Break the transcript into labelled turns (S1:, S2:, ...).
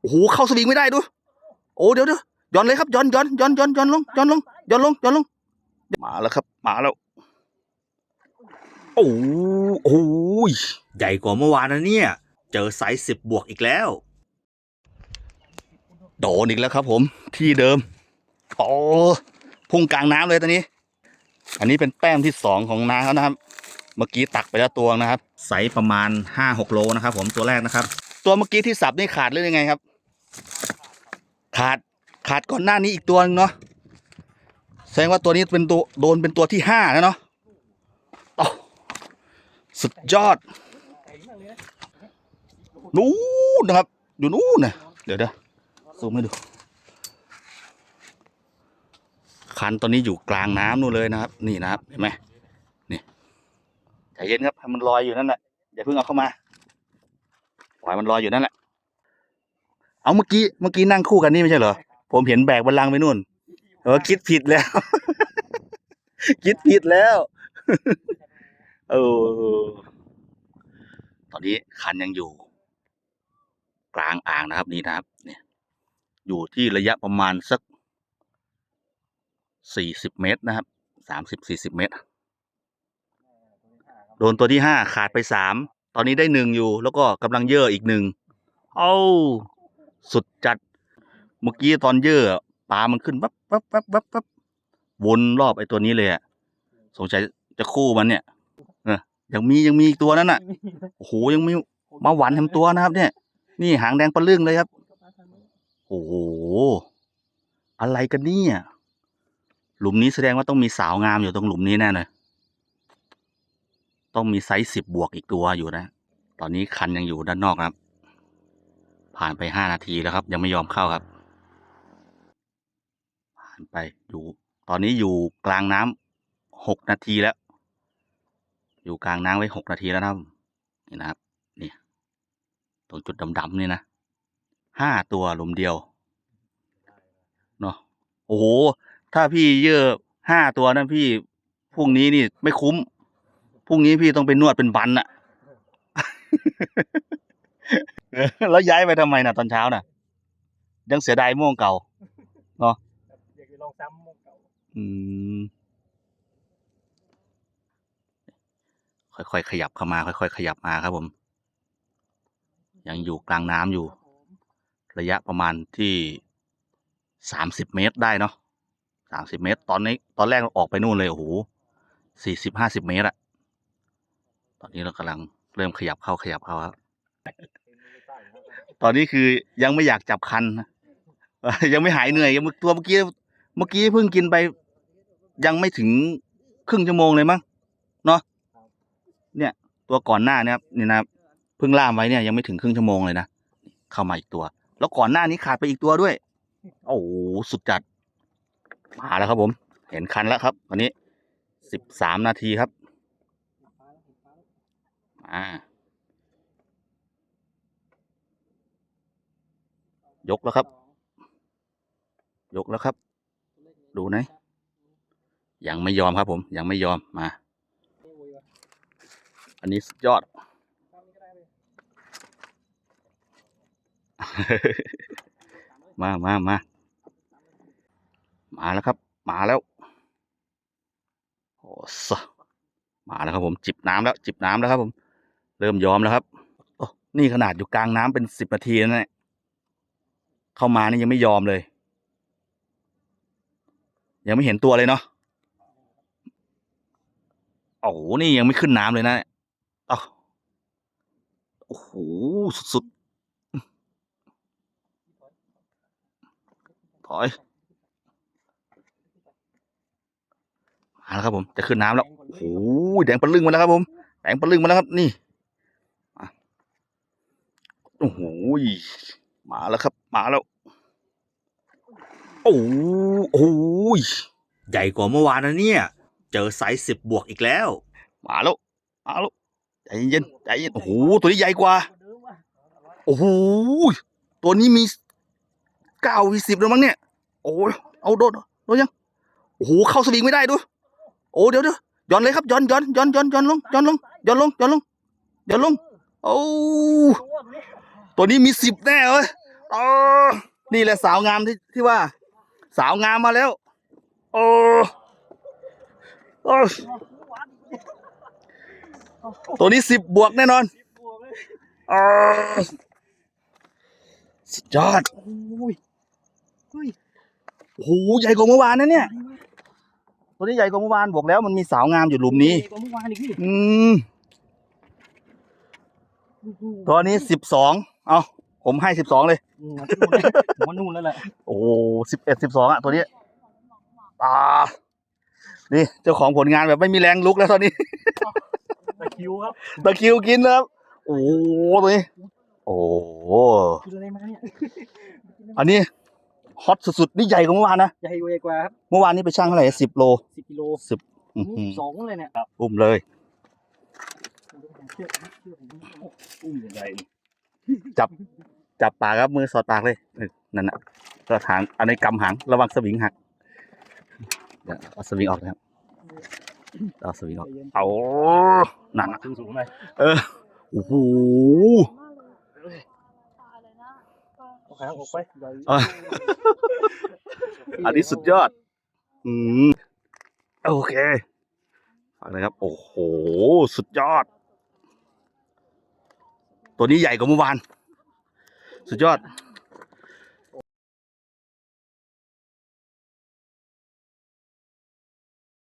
S1: โอ้โหเข้าสวิงไม่ได้ดูโอ้เดี๋ยวเดี๋ยวย้อนเลยครับย้อนย้อนย้อนย้อนย้อนลงย้อนลงย้อนลงย้อนลงมาแล้วครับ มาแล้วโอ้โหใหญ่กว่าเมื่อวานนะเนี่ย เจอไซส์สิบบวกอีกแล้ว โดนอีกแล้วครับ ผม ที่เดิมโอ้พุ่งกลางน้ำเลยตอนนี้ อันนี้เป็นแต้มที่สองของน้าเขานะครับ เมื่อกี้ตักไปแล้วตัวนะครับไซส์ประมาณห้าหกโลนะครับ ผมตัวแรกนะครับ ตัวเมื่อกี้ที่สับนี่ขาดหรือยังไงครับ ขาดขาดก่อนหน้านี้อีกตัวนึงเนาะแสดงว่าตัวนี้เป็นตัวโดนเป็นตัวที่ห้าแล้วเนาะโอ้สุดยอด นู้นนะครับ อยู่นู้นนะเดี๋ยวเดี๋ยวซูมให้ดู คันตอนนี้อยู่กลางน้ำนู่นเลยนะครับ นี่นะครับ เห็นไหมนี่ใจเย็นครับให้มันลอยอยู่นั่นแหละอย่าเพิ่งเอาเข้ามา ปล่อยมันลอยอยู่นั่นแหละ เอาเมื่อกี้เมื่อกี้นั่งคู่กันนี่ไม่ใช่เหรอ ผมเห็นแบกบัลลังก์ไปนู่นเออคิดผิดแล้ว คิดผิดแล้วเออตอนนี้คันยังอยู่ กลางอ่างนะครับนี่นะครับ เนี่ย อยู่ที่ระยะประมาณสักสี่สิบเมตรนะครับสามสิบสี่สิบเมตร โดนตัวที่ห้าขาดไปสาม ตอนนี้ได้หนึ่งอยู่ แล้วก็กำลังเย่ออีกหนึ่ง เอ้า สุดจัด เมื่อกี้ตอนเย่อปลามันขึ้นปั๊บปั๊บปั๊บปั๊บปั๊บวนรอบไอ้ตัวนี้เลยอะสงสัยจะคู่มันเนี่ยเออยังมียังมีอีกตัวนั้นน่ะโอ้โหยังมีมาหวานทำตัวนะครับ เนี่ย นี่หางแดงปะลึ่งเลยครับ โอ้โหอะไรกันเนี่ยหลุมนี้แสดงว่าต้องมีสาวงามอยู่ตรงหลุมนี้แน่เลยต้องมีไซส์สิบบวกอีกตัวอยู่นะ ตอนนี้คันยังอยู่ด้านนอกครับ ผ่านไปห้านาทีแล้วครับ ยังไม่ยอมเข้าครับ ผ่านไปอยู่ ตอนนี้อยู่กลางน้ำหกนาทีแล้ว อยู่กลางน้ำไว้หกนาทีแล้วนะครับนี่นะครับนี่ตรงจุดดำๆนี่นะห้าตัวลุมเดียวเนาะโอ้โห ถ้าพี่เยอะห้าตัวนั่นพี่พรุ่งนี้นี่ไม่คุ้มพรุ่งนี้พี่ต้องไปนวดเป็นบันอะ แล้วย้ายไปทำไมน่ะตอนเช้าน่ะ ยังเสียดายม่วงเก่า
S2: อยากจะลองซ้ำมุกเก่า
S1: อืม ค่อยๆขยับเข้ามา ค่อยๆขยับมาครับผม ยังอยู่กลางน้ำอยู่ ระยะประมาณที่สามสิบเมตรได้เนาะสามสิบเมตร ตอนนี้ ตอนแรกเราออกไปนู่นเลยโอ้โหสี่สิบห้าสิบเมตรอะตอนนี้เรากำลังเริ่มขยับเข้าขยับเข้าครับ ตอนนี้คือยังไม่อยากจับคันนะยังไม่หายเหนื่อยยังตัวเมื่อกี้เมื่อกี้เพิ่งกินไป ยังไม่ถึงครึ่งชั่วโมงเลยมั้งเนาะเนี่ย ตัวก่อนหน้าเนี่ยครับนี่นะครับเพิ่งล่ามไว้เนี่ยยังไม่ถึงครึ่งชั่วโมงเลยนะเข้ามาอีกตัว แล้วก่อนหน้านี้ขาดไปอีกตัวด้วย โอ้โหสุดจัดมาแล้วครับผม เห็นคันแล้วครับวันนี้สิบสามนาทีครับ อ่า ยกแล้วครับ ยกแล้วครับ ดูไหนยังไม่ยอมครับ ผม ยังไม่ยอมมา อันนี้สุดยอด มามามามาแล้วครับ มาแล้วโอ้สะมาแล้วครับผม จิบน้ำแล้ว จิบน้ำแล้วครับผม เริ่มยอมแล้วครับโอ้นี่ขนาดอยู่กลางน้ำเป็นสิบนาทีแล้วเนี่ย เข้ามานี่ยังไม่ยอมเลย ยังไม่เห็นตัวเลยเนาะโอ้โหนี่ยังไม่ขึ้นน้ำเลยนะอ้าวโอ้โหสุดๆถอยมาแล้วครับผมจะขึ้นน้ำแล้วโอ้โหแดงปะลึงมาแล้วครับผมแดงปะลึงมาแล้วครับนี่โอ้โห มาแล้วครับ มาแล้วโอ้โหโอ้โหใหญ่กว่าเมื่อวานนะเนี่ย เจอไซส์สิบบวกอีกแล้ว มาแล้ว มาแล้ว ใจเย็นใจเย็น โอ้โห ตัวนี้ใหญ่กว่า โอ้โห ตัวนี้มีเก้าวีสิบแล้วมั้งเนี่ย โอ้เอาโดดโดดยัง โอ้โห เข้าสวิงไม่ได้ดู โอ้เดี๋ยวเดี๋ยวย้อนเลยครับย้อนย้อนย้อนย้อนย้อนลงย้อนลงย้อนลงย้อนลงย้อนลง โอ้ตัวนี้มีสิบแน่เลย โอ้นี่แหละสาวงามที่ที่ว่า สาวงามมาแล้ว โอ้โอ้ตัวนี้สิบบวกแน่นอนอสุดยอด
S2: โอ้ย
S1: โอ้โหใหญ่กว่าเมื่อวานนะเนี่ย ตัวนี้ใหญ่กว่าเมื่อวานบอกแล้วมันมีสาวงามอยู่หลุมนี้
S2: กว่าเมื่อวานอีกพี่
S1: อืมตัวนี้สิบสอง เอา ผมให้สิบสองเลย
S2: อืมผมว่านู่นแล้วแหละ
S1: โอ้สิบเอ็ดสิบสองอะตัวนี้อ่านี่เจ้าของผลงานแบบไม่มีแรงลุกแล้วตอนนี้
S2: ตะคริวครับ
S1: ตะคริวกินนะครับ โอ้โหตัวนี้ โอ้โห
S2: กินอะไรมาเนี่ย
S1: อันนี้ฮอตสุดๆ นี่ใหญ่กว่าเมื่อวานนะ
S2: ใหญ่กว่าครับ
S1: เมื่อวานนี้ไปช่างเท่าไหร่สิบโล
S2: สิบกิโล
S1: อื้อหื
S2: นี่
S1: อ
S2: สองเลยเนี่ยครับ
S1: อุ้มเลย
S2: เชื่อเชื่อผมอุ้มใหญ่
S1: จับปากครับมือสอดปากเลยเออนั่นน่ะก็หางอันนี้กำหางระวังสวิงหักเดี๋ยวเอาสวิงออกนะครับเอาสวิงออกเอานั่นน่ะ
S2: สูงสูงๆเลย
S1: เออโอ้โห
S2: เอาหางออกไปใหญ่
S1: อะอันนี้สุดยอด อืมโอเคฟังนะครับ โอ้โห สุดยอด ตัวนี้ใหญ่กว่าเมื่อวาน สุดยอด